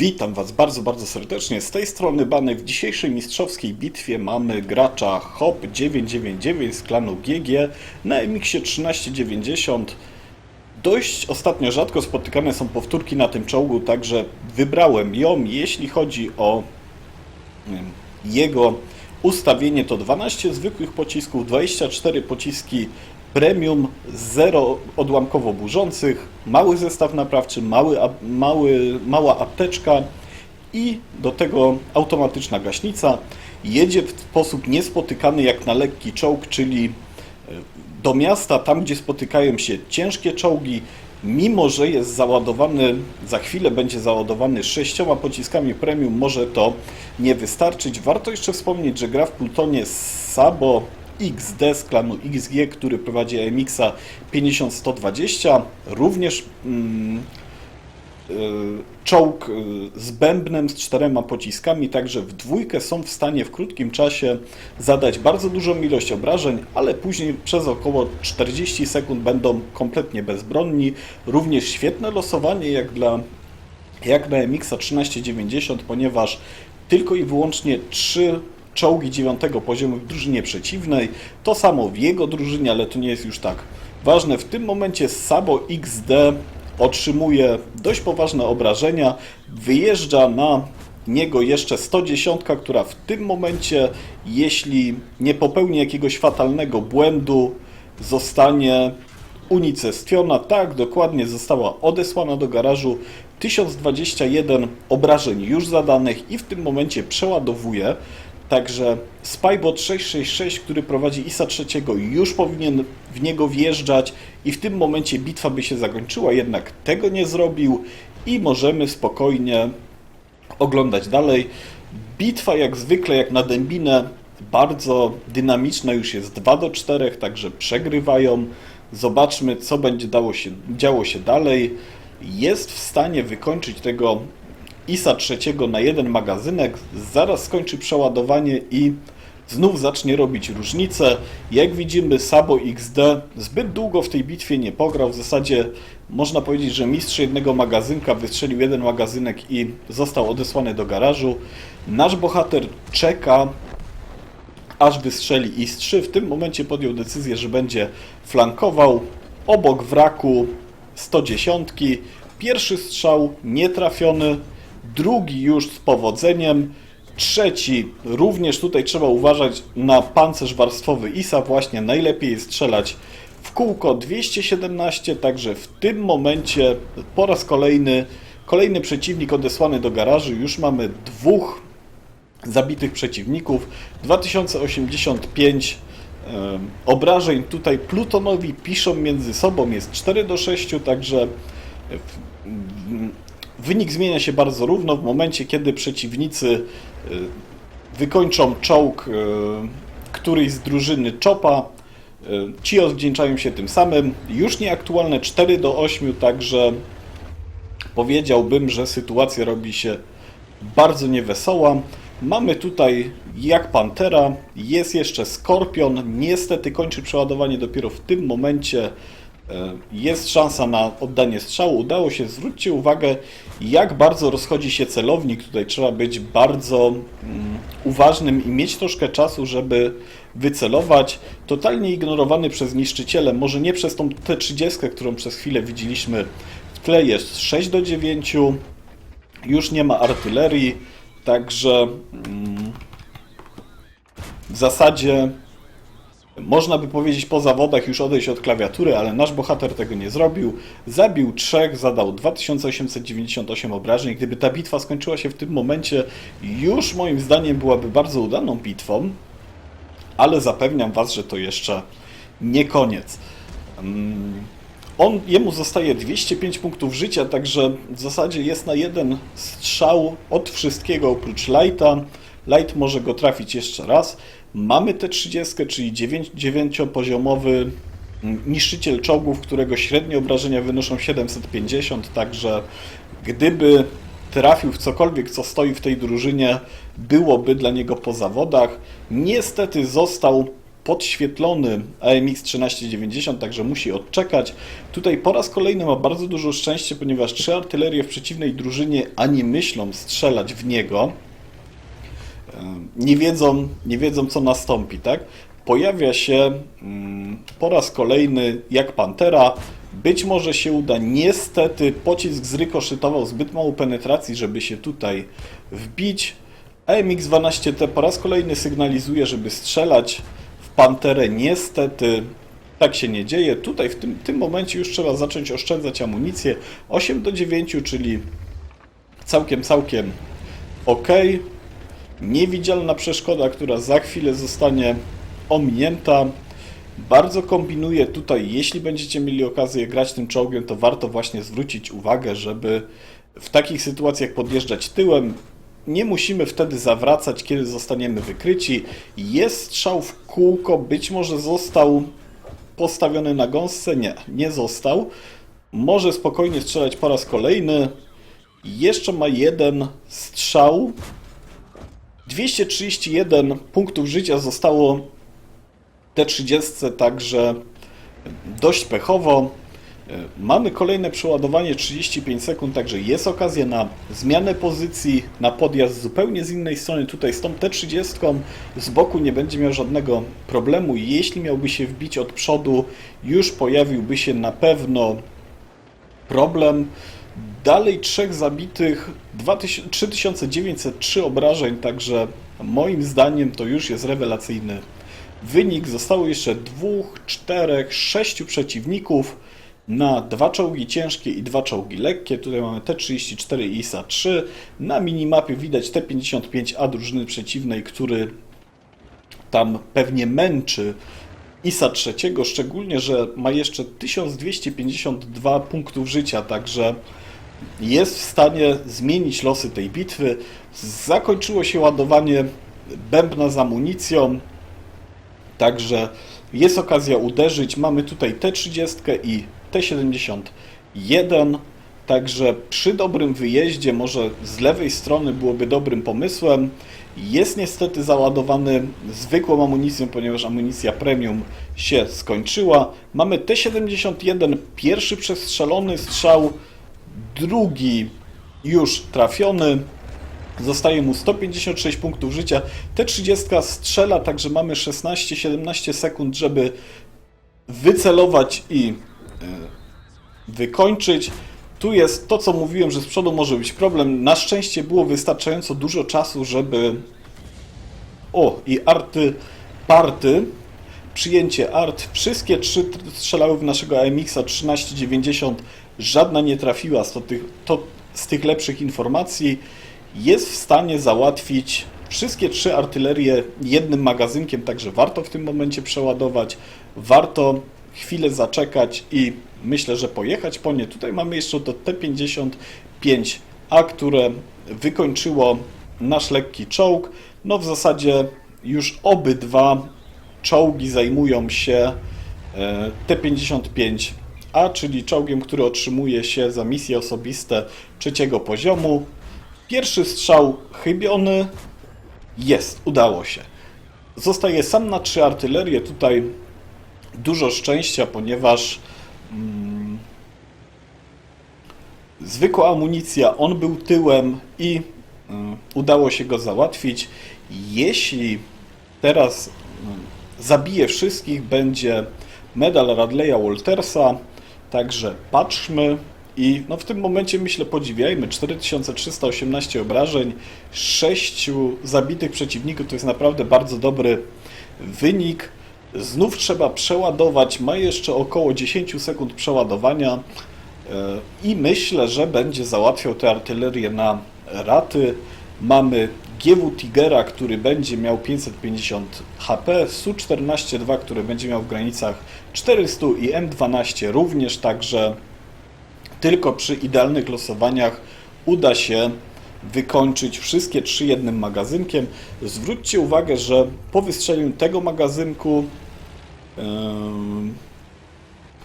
Witam Was bardzo, bardzo serdecznie. Z tej strony Bany. W dzisiejszej mistrzowskiej bitwie mamy gracza HOP 999 z klanu GG na MX 1390. Dość ostatnio rzadko spotykane są powtórki na tym czołgu, także wybrałem ją. Jeśli chodzi o jego ustawienie, to 12 zwykłych pocisków, 24 pociski premium, 0 odłamkowo burzących, mały zestaw naprawczy, mały, mały, mała apteczka i do tego automatyczna gaśnica. Jedzie w sposób niespotykany jak na lekki czołg, czyli e, do miasta, tam gdzie spotykają się ciężkie czołgi, mimo że jest załadowany, za chwilę będzie załadowany sześcioma pociskami premium, może to nie wystarczyć. Warto jeszcze wspomnieć, że gra w Plutonie Sabo XD z klanu XG, który prowadzi AMX-a 50120, również mm, y, czołg y, z bębnem, z czterema pociskami, także w dwójkę są w stanie w krótkim czasie zadać bardzo dużą ilość obrażeń, ale później przez około 40 sekund będą kompletnie bezbronni. Również świetne losowanie jak dla jak na MX 1390, ponieważ tylko i wyłącznie trzy czołgi dziewiątego poziomu w drużynie przeciwnej. To samo w jego drużynie, ale to nie jest już tak ważne. W tym momencie Sabo XD otrzymuje dość poważne obrażenia. Wyjeżdża na niego jeszcze 110, która w tym momencie, jeśli nie popełni jakiegoś fatalnego błędu, zostanie unicestwiona. Tak, dokładnie została odesłana do garażu. 1021 obrażeń już zadanych i w tym momencie przeładowuje. Także Spybot 666, który prowadzi ISA trzeciego, już powinien w niego wjeżdżać i w tym momencie bitwa by się zakończyła, jednak tego nie zrobił i możemy spokojnie oglądać dalej. Bitwa jak zwykle, jak na dębinę, bardzo dynamiczna, już jest 2 do 4, także przegrywają. Zobaczmy, co będzie dało się, działo się dalej. Jest w stanie wykończyć tego ISA trzeciego na jeden magazynek, zaraz skończy przeładowanie i znów zacznie robić różnicę. Jak widzimy, Sabo XD zbyt długo w tej bitwie nie pograł. W zasadzie można powiedzieć, że mistrz jednego magazynka wystrzelił jeden magazynek i został odesłany do garażu. Nasz bohater czeka, aż wystrzeli IS-3. W tym momencie podjął decyzję, że będzie flankował obok wraku 110. Pierwszy strzał nietrafiony, drugi już z powodzeniem, trzeci również tutaj trzeba uważać na pancerz warstwowy. ISA, właśnie najlepiej strzelać w kółko 217, także w tym momencie po raz kolejny kolejny przeciwnik odesłany do garażu, już mamy dwóch zabitych przeciwników, 2085 em, obrażeń tutaj Plutonowi piszą między sobą, jest 4 do 6, także wynik zmienia się bardzo równo w momencie, kiedy przeciwnicy y, wykończą czołg y, któryś z drużyny Chopa. y, Ci odwdzięczają się tym samym. Już nieaktualne 4 do 8, także powiedziałbym, że sytuacja robi się bardzo niewesoła. Mamy tutaj jak Pantera, jest jeszcze Skorpion, niestety kończy przeładowanie dopiero w tym momencie. E, Jest szansa na oddanie strzału. Udało się, zwróćcie uwagę, jak bardzo rozchodzi się celownik. Tutaj trzeba być bardzo mm, uważnym i mieć troszkę czasu, żeby wycelować. Totalnie ignorowany przez niszczyciele, może nie przez tą T30, którą przez chwilę widzieliśmy w tle, jest 6 do 9. Już nie ma artylerii, także mm, w zasadzie można by powiedzieć po zawodach już odejść od klawiatury, ale nasz bohater tego nie zrobił. Zabił trzech, zadał 2898 obrażeń. Gdyby ta bitwa skończyła się w tym momencie, już moim zdaniem byłaby bardzo udaną bitwą, ale zapewniam Was, że to jeszcze nie koniec. Mm, On, jemu zostaje 205 punktów życia, także w zasadzie jest na jeden strzał od wszystkiego oprócz Lighta. Light może go trafić jeszcze raz. Mamy te 30, czyli 9-poziomowy niszczyciel czołgów, którego średnie obrażenia wynoszą 750, także gdyby trafił w cokolwiek, co stoi w tej drużynie, byłoby dla niego po zawodach. Niestety został podświetlony AMX 1390, także musi odczekać. Tutaj po raz kolejny ma bardzo dużo szczęście, ponieważ trzy artylerie w przeciwnej drużynie ani myślą strzelać w niego. Nie wiedzą, nie wiedzą co nastąpi, tak? Pojawia się mm, po raz kolejny jak Pantera. Być może się uda. Niestety pocisk zrykoszytował zbyt mało penetracji, żeby się tutaj wbić. AMX-12T po raz kolejny sygnalizuje, żeby strzelać w Panterę. Niestety tak się nie dzieje. Tutaj w tym, tym momencie już trzeba zacząć oszczędzać amunicję. 8 do 9, czyli całkiem, całkiem ok. Niewidzialna przeszkoda, która za chwilę zostanie ominięta. Bardzo kombinuję tutaj, jeśli będziecie mieli okazję grać tym czołgiem, to warto właśnie zwrócić uwagę, żeby w takich sytuacjach podjeżdżać tyłem. Nie musimy wtedy zawracać, kiedy zostaniemy wykryci. Jest strzał w kółko, być może został postawiony na gąsce. Nie, nie został. Może spokojnie strzelać po raz kolejny. Jeszcze ma jeden strzał. 231 punktów życia zostało T30, także dość pechowo. Mamy kolejne przeładowanie 35 sekund, także jest okazja na zmianę pozycji, na podjazd zupełnie z innej strony. Tutaj z tą T30 z boku nie będzie miał żadnego problemu. Jeśli miałby się wbić od przodu, już pojawiłby się na pewno problem. Dalej trzech zabitych, 2000 3903 obrażeń, także moim zdaniem to już jest rewelacyjny wynik. Zostało jeszcze dwóch, czterech, sześciu przeciwników na dwa czołgi ciężkie i dwa czołgi lekkie. Tutaj mamy T-34 i ISA-3. Na minimapie widać T-55A drużyny przeciwnej, który tam pewnie męczy ISA trzeciego, szczególnie, że ma jeszcze 1252 punktów życia, także jest w stanie zmienić losy tej bitwy. Zakończyło się ładowanie bębna z amunicją, także jest okazja uderzyć. Mamy tutaj T30 i T71, także przy dobrym wyjeździe może z lewej strony byłoby dobrym pomysłem. Jest niestety załadowany zwykłą amunicją, ponieważ amunicja premium się skończyła. Mamy T71, pierwszy przestrzelony strzał, drugi już trafiony. Zostaje mu 156 punktów życia. T30 strzela, także mamy 16-17 sekund, żeby wycelować i e, wykończyć. Tu jest to, co mówiłem, że z przodu może być problem. Na szczęście było wystarczająco dużo czasu, żeby. O, i arty party. Przyjęcie art. Wszystkie trzy strzelały w naszego AMX-a 1390. Żadna nie trafiła. To, tych, to z tych lepszych informacji jest w stanie załatwić wszystkie trzy artylerie jednym magazynkiem, także warto w tym momencie przeładować. Warto chwilę zaczekać i myślę, że pojechać po nie. Tutaj mamy jeszcze to T-55A, które wykończyło nasz lekki czołg. No w zasadzie już obydwa czołgi zajmują się e, T-55A, czyli czołgiem, który otrzymuje się za misje osobiste trzeciego poziomu. Pierwszy strzał chybiony. Jest, udało się. Zostaje sam na trzy artylerie. Tutaj dużo szczęścia, ponieważ mm, zwykła amunicja, on był tyłem i mm, udało się go załatwić. Jeśli teraz mm, zabije wszystkich, będzie medal Radleya Waltersa. Także patrzmy i no w tym momencie myślę podziwiajmy 4318 obrażeń, 6 zabitych przeciwników to jest naprawdę bardzo dobry wynik. Znów trzeba przeładować, ma jeszcze około 10 sekund przeładowania e, i myślę, że będzie załatwiał tę artylerię na raty. Mamy GW Tigera, który będzie miał 550 HP, Su-14-2, który będzie miał w granicach 400 i M12 również, także tylko przy idealnych losowaniach uda się wykończyć wszystkie trzy jednym magazynkiem. Zwróćcie uwagę, że po wystrzelieniu tego magazynku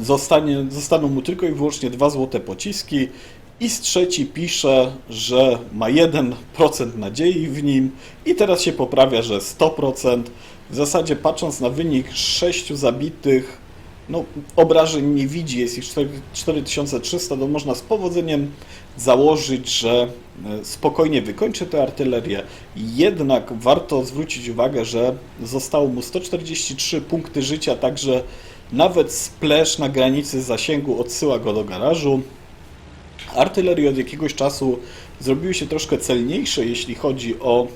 zostanie, zostaną mu tylko i wyłącznie dwa złote pociski i z trzeci pisze, że ma 1% nadziei w nim i teraz się poprawia, że 100%. w zasadzie patrząc na wynik 6 zabitych, no, obrażeń nie widzi, jest ich 4 4300, to można z powodzeniem założyć, że e, spokojnie wykończy tę artylerię. Jednak warto zwrócić uwagę, że zostało mu 143 punkty życia, także nawet splash na granicy zasięgu odsyła go do garażu. Artylerie od jakiegoś czasu zrobiły się troszkę celniejsze, jeśli chodzi o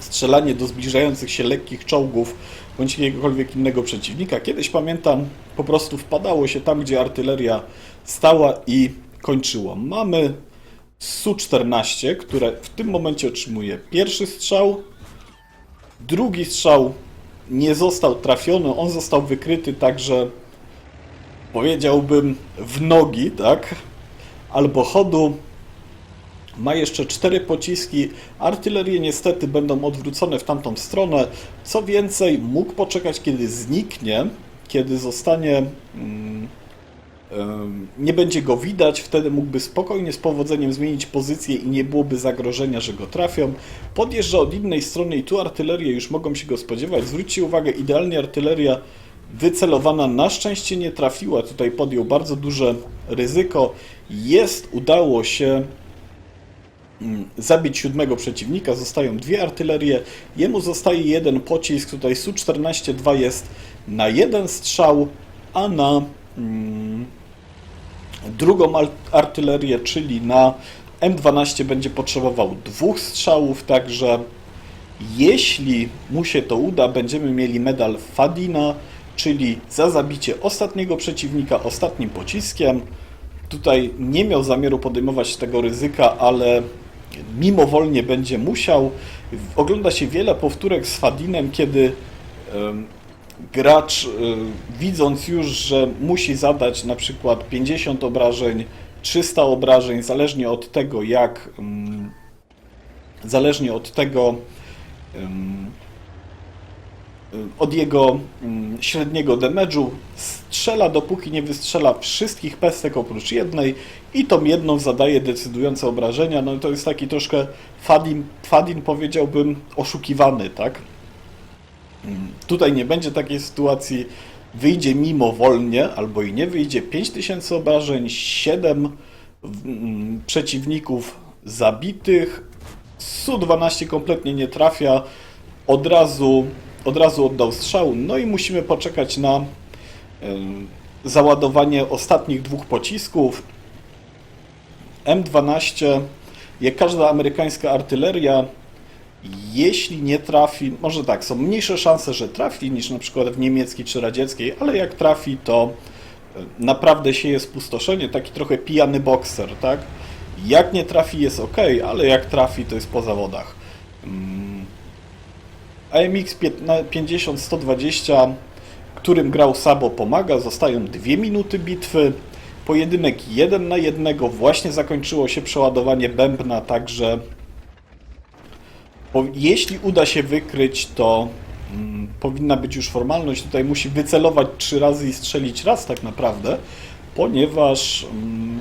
strzelanie do zbliżających się lekkich czołgów bądź jakiegokolwiek innego przeciwnika. Kiedyś pamiętam, po prostu wpadało się tam, gdzie artyleria stała i kończyło. Mamy Su-14, które w tym momencie otrzymuje pierwszy strzał, drugi strzał nie został trafiony, on został wykryty także powiedziałbym w nogi, tak? Albo chodu. Ma jeszcze cztery pociski. Artylerie niestety będą odwrócone w tamtą stronę. Co więcej, mógł poczekać, kiedy zniknie, kiedy zostanie. Mm, nie będzie go widać, wtedy mógłby spokojnie z powodzeniem zmienić pozycję i nie byłoby zagrożenia, że go trafią. Podjeżdża od innej strony i tu artylerie już mogą się go spodziewać. Zwróćcie uwagę, idealnie artyleria wycelowana na szczęście nie trafiła. Tutaj podjął bardzo duże ryzyko. Jest, udało się mm, zabić siódmego przeciwnika. Zostają dwie artylerie. Jemu zostaje jeden pocisk. Tutaj Su-14-2 jest na jeden strzał, a na mm, drugą artylerię, czyli na M12 będzie potrzebował dwóch strzałów, także jeśli mu się to uda, będziemy mieli medal Fadina, czyli za zabicie ostatniego przeciwnika ostatnim pociskiem. Tutaj nie miał zamiaru podejmować tego ryzyka, ale mimowolnie będzie musiał. Ogląda się wiele powtórek z Fadinem, kiedy gracz, y, widząc już, że musi zadać na przykład 50 obrażeń, 300 obrażeń, zależnie od tego, jak. mm, Zależnie od tego, od jego ym, średniego damage'u strzela, dopóki nie wystrzela wszystkich pestek oprócz jednej i tą jedną zadaje decydujące obrażenia. No to jest taki troszkę Fadin, Fadin powiedziałbym oszukiwany, tak? Ym, Tutaj nie będzie takiej sytuacji, wyjdzie mimowolnie, albo i nie wyjdzie 5000 obrażeń, 7 mm, przeciwników zabitych, Su-12 kompletnie nie trafia, od razu, od razu oddał strzał, no i musimy poczekać na załadowanie ostatnich dwóch pocisków. M12, jak każda amerykańska artyleria, jeśli nie trafi, może tak, są mniejsze szanse, że trafi niż na przykład w niemieckiej czy radzieckiej, ale jak trafi, to naprawdę sieje spustoszenie, taki trochę pijany bokser, tak? Jak nie trafi jest ok, ale jak trafi to jest po zawodach. AMX 50-120, którym grał Sabo pomaga, zostają dwie minuty bitwy. Pojedynek 1 na 1, właśnie zakończyło się przeładowanie bębna, także jeśli uda się wykryć, to mm, powinna być już formalność. Tutaj musi wycelować trzy razy i strzelić raz tak naprawdę, ponieważ mm,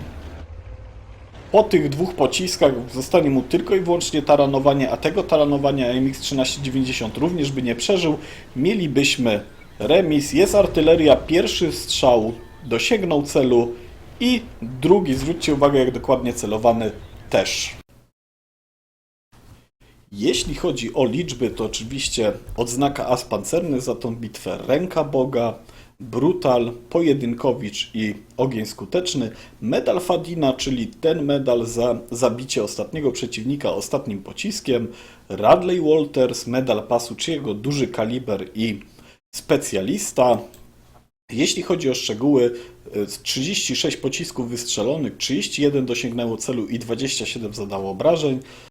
po tych dwóch pociskach zostanie mu tylko i wyłącznie taranowanie, a tego taranowania MX 1390 również by nie przeżył. Mielibyśmy remis, jest artyleria, pierwszy strzał dosięgnął celu i drugi, zwróćcie uwagę jak dokładnie celowany, też. Jeśli chodzi o liczby, to oczywiście odznaka As Pancerny za tą bitwę Ręka Boga, Brutal, Pojedynkowicz i Ogień Skuteczny, medal Fadina, czyli ten medal za zabicie ostatniego przeciwnika ostatnim pociskiem, Radley Walters, medal pasu, czy jego duży kaliber i specjalista. Jeśli chodzi o szczegóły, y, 36 pocisków wystrzelonych, 31 dosięgnęło celu i 27 zadało obrażeń.